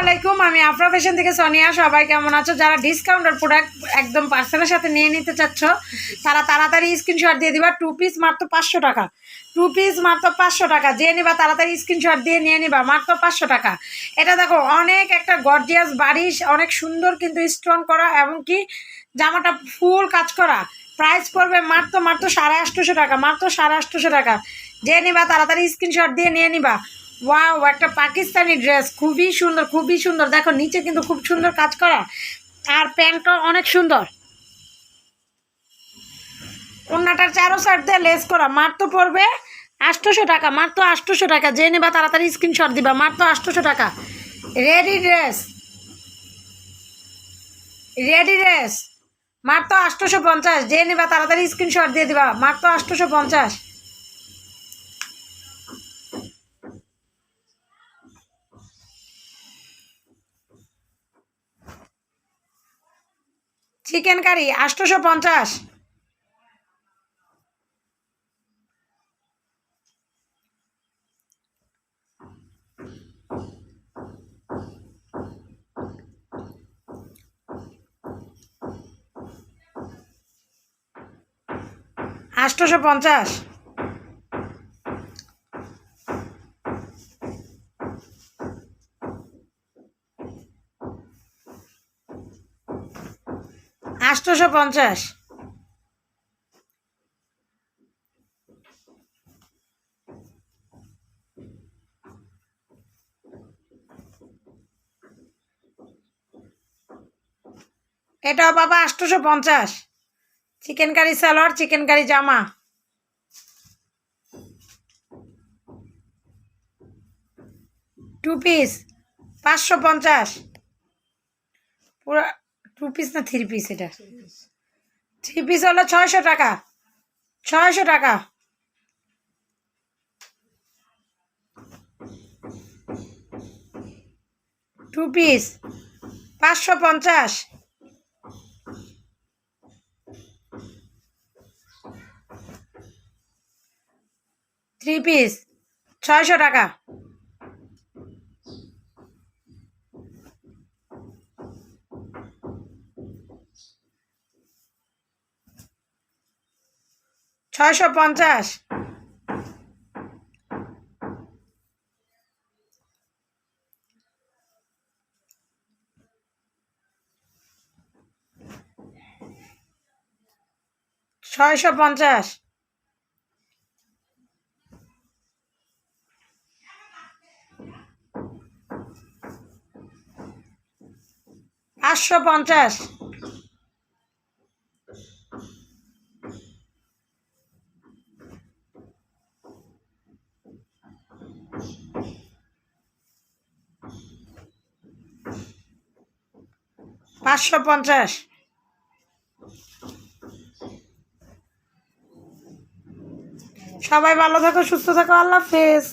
আলাইকুম, আমি আফরা ফ্যাশন থেকে সোনিয়া সবাই কেমন আছো? যারা ডিসকাউন্টের প্রোডাক্ট একদম পার্সেলের সাথে নিয়ে নিতে চাচ্ছ, তারা তাড়াতাড়ি স্ক্রিনশট দিয়ে দিবা। টু পিস মাত্র পাঁচশো টাকা। টু পিস মাত্র পাঁচশো টাকা। যে নিবা তাড়াতাড়ি স্ক্রিনশট দিয়ে নিয়ে নিবা, মাত্র পাঁচশো টাকা। এটা দেখো, অনেক একটা গর্জিয়াস বারিশ অনেক সুন্দর কিন্তু স্টোন করা এবং কি জামাটা ফুল কাজ করা। প্রাইস পড়বে মাত্র মাত্র সাড়ে আটশোশো টাকা, মাত্র সাড়ে আটশোশো টাকা। যে নিবা তাড়াতাড়ি স্ক্রিনশট দিয়ে নিয়ে নিবা। ওয়াও একটা পাকিস্তানি ড্রেস খুবই সুন্দর খুবই সুন্দর। দেখো, নিচে কিন্তু খুব সুন্দর কাজ করা। আর প্যান্টও অনেক সুন্দর। ওনাটার চারো সাইড দিয়ে লেস করা। মাত্র পড়বে আটশোশো টাকা মাত্র আটশোশো টাকা। যে নেবা তাড়াতাড়ি স্ক্রিনশট দিবা মাত্র আটশোশো টাকা। রেডি ড্রেস রেডি ড্রেস মাত্র আটশোশো পঞ্চাশ। যে নেবা তাড়াতাড়ি স্ক্রিনশট দিয়ে দিবা মাত্র আটশোশো পঞ্চাশ। চিকেন কারি আটশোশো পঞ্চাশ। আটশোশো পঞ্চাশ। আটশোশো পঞ্চাশ। এটাও বাবা আটশোশো পঞ্চাশ। Chicken curry salwar chicken curry জামা। টু পিস পাঁচশো পঞ্চাশ। পুরো পিস না থ্রি পিস এটা? থ্রি পিস হলো ছয়শো টাকা। ছয়শো টাকা। টু পিস পাঁচশো পঞ্চাশ। থ্রি পিস ছয়শো টাকা। ছয়শো পঞ্চাশ। ছয়শো পঞ্চাশ। পাঁচশো পঞ্চাশ। পাঁচশো পঞ্চাশ। সবাই ভালো থাকো সুস্থ থাকো আল্লাহ হাফেজ।